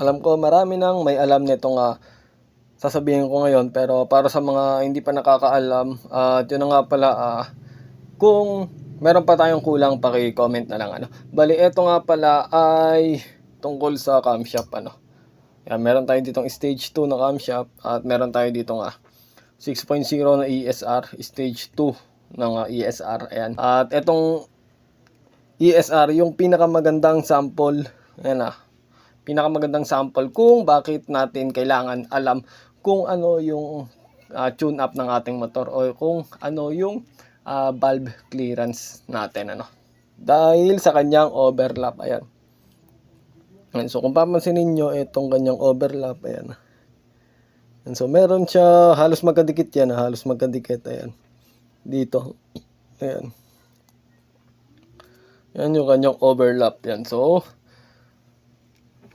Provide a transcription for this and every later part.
Alam ko marami nang may alam nitong ah, sasabihin ko ngayon pero para sa mga hindi pa nakakaalam at yun na nga pala ah, kung meron pa tayong kulang paki-comment na lang ano. Bali eto nga pala ay tungkol sa camshaft ano. Yan, meron tayo ditong stage 2 na camshaft at meron tayo ditong ah, 6.0 na ESR, stage 2 ng ah, ESR. Ayan. At etong ESR, yung pinakamagandang sample, ayan ah, pinakamagandang sample kung bakit natin kailangan alam kung ano yung ah, tune up ng ating motor o kung ano yung ah, valve clearance natin ano. Dahil sa kanyang overlap, ayan. Ayan, So kung papansin ninyo itong kanyang overlap, ayan. And so meron siya halos magkadikit yan, halos magkadikit ayan. Dito. Ayan. Yan yung kanyang overlap yan. So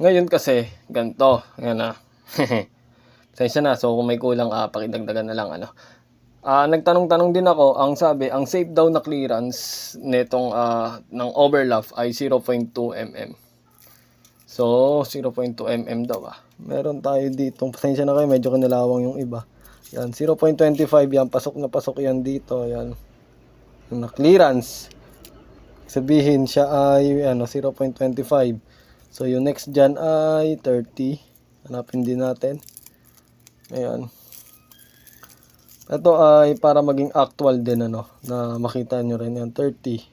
ngayon kasi ganto, ayan na. Sensya na, so kung may kulang ah, pakidagdagan na lang ano. Ah, nagtanong-tanong din ako, ang sabi, ang safe daw na clearance nitong ah, ng overlap ay 0.2 mm. So, 0.2 mm daw ah. Meron tayo dito. Pasensya na kayo, medyo kinalawang yung iba. Yan, 0.25 yan. Pasok na pasok yan dito. Yan. Na clearance. Sabihin siya ay ano, 0.25. So, yung next dyan ay 30. Hanapin din natin. Ayan. Ito ay para maging actual din ano, na makita nyo rin yan. 30.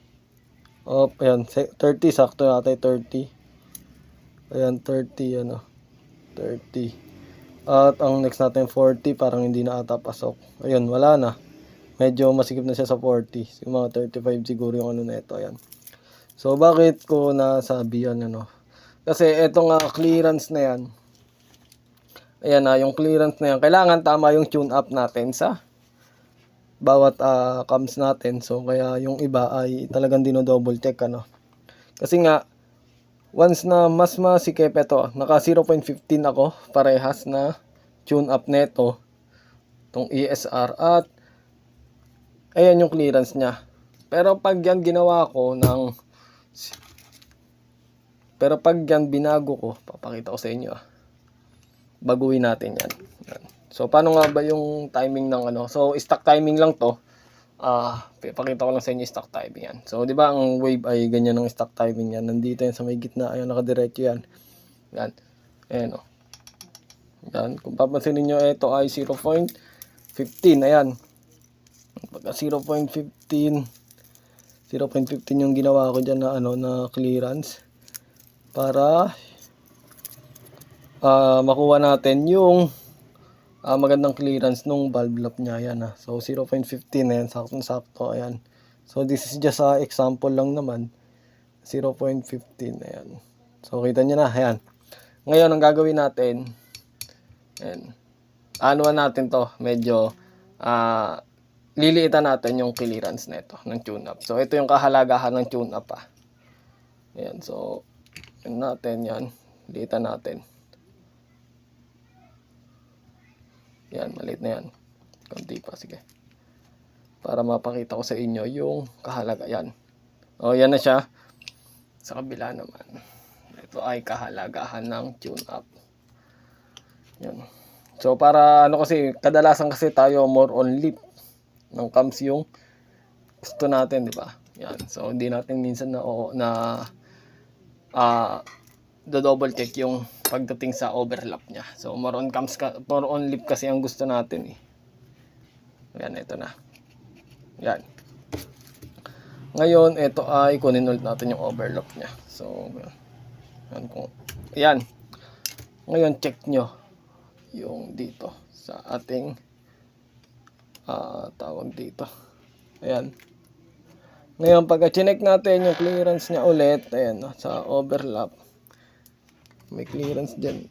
Oh, ayan. se- 30, sakto natin 30. Ayan, 30, ano. 30. At ang next natin 40, parang hindi na ata pasok. Ayun, wala na. Medyo masikip na siya sa 40. Yung mga 35 siguro yung ano na ito. Ayan. So, bakit ko nasabi yan, ano? Kasi etong nga clearance na yan. Ayan na, yung clearance na yan. Kailangan tama yung tune up natin sa bawat ah, cams natin. So, kaya yung iba ay talagang dino-double check, ano. Kasi nga, once na mas masikip ito, naka 0.15 ako, parehas na tune up neto, tong ESR, at ayan yung clearance niya. Pero pag yan ginawa ko ng pero pag yan binago ko, papakita ko sa inyo ah. Baguhin natin yan. So paano nga ba yung timing ng ano? So stock timing lang to. Ah, papakita ko lang sa inyo stock timing yan. So 'di ba ang wave ay ganyan ng stock timing yan. Nandito yan sa may gitna, ayun nakadiretso yan. Yan. Ayan oh. Yan, kung papansin niyo ito ay 0.15, ayan. Pagka 0.15 0.15 yung ginawa ko diyan na ano na clearance para ah makuha natin yung ah, magandang clearance nung valve lap niya yan ah. So 0.15 na yan, sakto sakto ayan. So this is just a example lang naman. 0.15 ayan. So kita niyo na, ayan. Ngayon ang gagawin natin ayan. Anuan natin to, medyo ah liliitan natin yung clearance nito ng tune up. So ito yung kahalagahan ng tune up ah. Ayan, so yun natin yan. Liitan natin. Yan, maliit na yan. Konti pa, sige. Para mapakita ko sa inyo yung kahalaga. Yan. O, yan na siya. Sa kabila naman. Ito ay kahalagahan ng tune up. Yan. So, para ano kasi, kadalasan kasi tayo more on lip ng cams yung gusto natin, di ba? Yan. So, hindi natin minsan na, oo, na ah do double check yung pagdating sa overlap niya. So more on cams ka, more on lip kasi ang gusto natin eh. Yan ito na. Yan. Ngayon ito ay kunin ulit natin yung overlap niya. So yan kung yan. Ngayon check nyo yung dito sa ating ah tawag dito. Ayan. Ngayon, pagka chinek natin yung clearance niya ulit, ayan, sa overlap, may clearance dyan.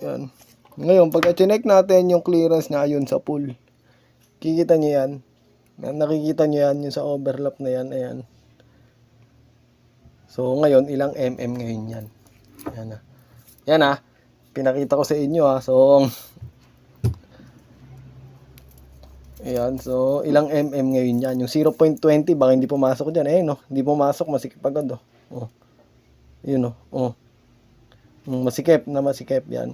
Yan. Ngayon, pagka chinek natin yung clearance niya, ayun, sa pool. Kikita niyo yan. Nakikita niyo yan, yung sa overlap na yan, ayan. So, ngayon, ilang mm ngayon yan. Yan na. Yan ah. Pinakita ko sa inyo ah. So, Ayan, so ilang mm ngayon yan? Yung 0.20, baka hindi pumasok dyan. Eh, no? Hindi pumasok, masikip agad, oh. oh. Yun, oh. oh. Mm, Masikip na masikip yan.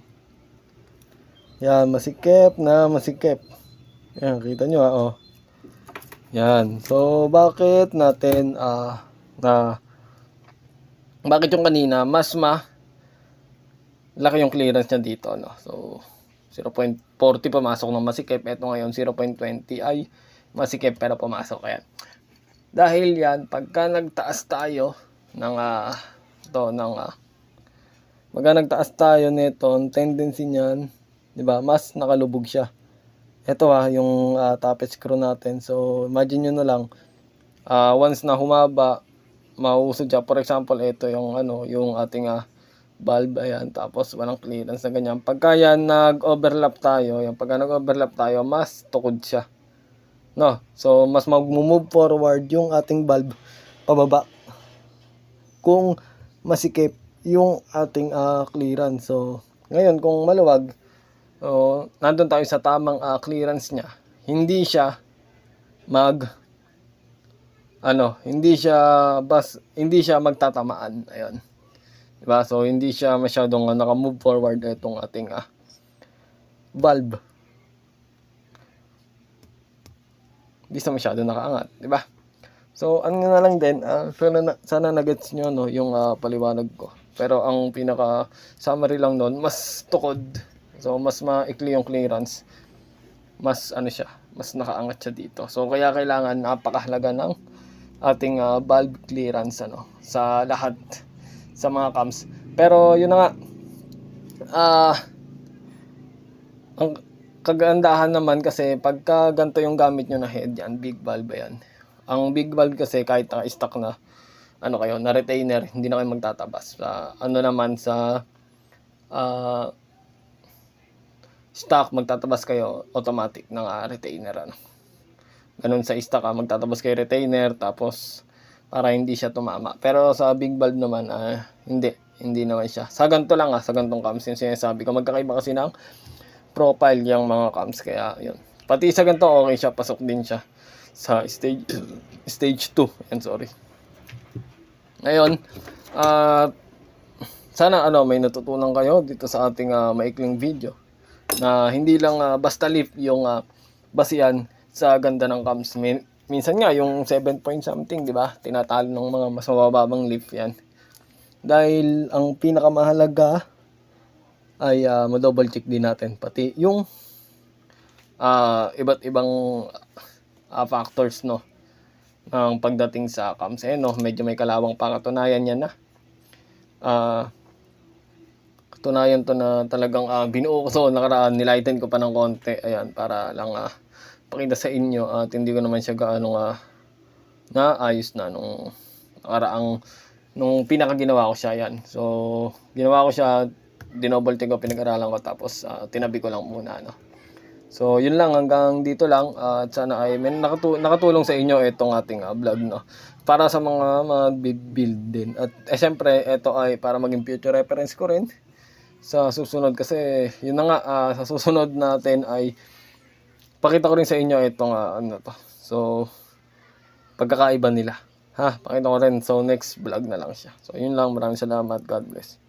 Yan, masikip na masikip. Yan, kita nyo ha, oh. Yan. So, bakit natin, ah, na, bakit yung kanina, mas ma, laki yung clearance niya dito, no? So, 0.40 pumasok ng masikip. Ito ngayon, 0.20 ay masikip pero pumasok. Ayan. Dahil yan, pagka nagtaas tayo ng, ah, to, ng, ah, pagka nagtaas tayo nito, ang tendency niyan, di ba, mas nakalubog siya. Ito ah, yung uh, tappet screw natin. So, imagine nyo na lang, ah, once na humaba, mausod siya. For example, ito yung ano, yung ating ah, valve, ayan, tapos walang clearance na ganyan. Pagka yan nag-overlap tayo, yung pagka nag-overlap tayo, mas tukod siya. No? So, mas mag-move forward yung ating valve pababa. Kung masikip yung ating ah, clearance. So, ngayon, kung maluwag, oh, nandun tayo sa tamang ah, clearance niya, hindi siya mag ano, hindi siya bas hindi siya magtatamaan. Ayun. Diba? So, hindi siya masyadong uh, naka-move forward itong ating ah, valve. Hindi siya masyado nakaangat. Diba? So, ano na lang din, ah, sana, na, sana nagets nyo no, yung ah, paliwanag ko. Pero ang pinaka summary lang nun, mas tukod. So, mas maikli yung clearance. Mas ano siya, mas nakaangat siya dito. So, kaya kailangan napakahalaga ng ating ah, valve clearance ano, sa lahat sa mga cams. Pero yun na nga, ah, ang kagandahan naman kasi pagka ganito yung gamit nyo na head yan, big valve yan. Ang big valve kasi kahit naka-stock na, ano kayo, na retainer, hindi na kayo magtatabas. Sa, ano naman sa, ah, stock, magtatabas kayo automatic ng ah, retainer. Ano. Ganun sa stock, ah, magtatabas kayo retainer, tapos para hindi siya tumama. Pero sa big valve naman, ah, hindi. Hindi naman siya. Sa ganito lang ah, sa gantong cams yung sinasabi ko. Magkakaiba kasi ng profile yung mga cams. Kaya yun. Pati sa ganito, okay siya. Pasok din siya sa stage stage 2. Yan, sorry. Ngayon, ah sana ano, may natutunan kayo dito sa ating ah, maikling video na hindi lang ah, basta lift yung ah, basihan sa ganda ng cams. Min- minsan nga yung 7 point something, di ba? Tinatalo ng mga mas mababang lift yan. Dahil ang pinakamahalaga ay uh, ma-double check din natin. Pati yung ah, iba't ibang ah, factors no? Ng pagdating sa cams. Eh no? Medyo may kalawang pangatunayan yan na ah katunayan to na talagang ah, binuo ko so nakaraan nilighten ko pa ng konti. Ayan para lang ah, pakita sa inyo at hindi ko naman siya gaano nga naayos na nung nakaraang nung pinaka ginawa ko siya yan. So ginawa ko siya dinoble ko pinag-aralan ko tapos ah, tinabi ko lang muna no? So yun lang hanggang dito lang ah, at sana ay may nakatu- nakatulong sa inyo itong ating ah, vlog no? Para sa mga mag-build din. At eh syempre ito ay para maging future reference ko rin. Sa susunod kasi yun na nga ah, sa susunod natin ay pakita ko rin sa inyo itong ah, ano to. So pagkakaiba nila. Ha pakita ko rin. So next vlog na lang siya. So yun lang. Maraming salamat. God bless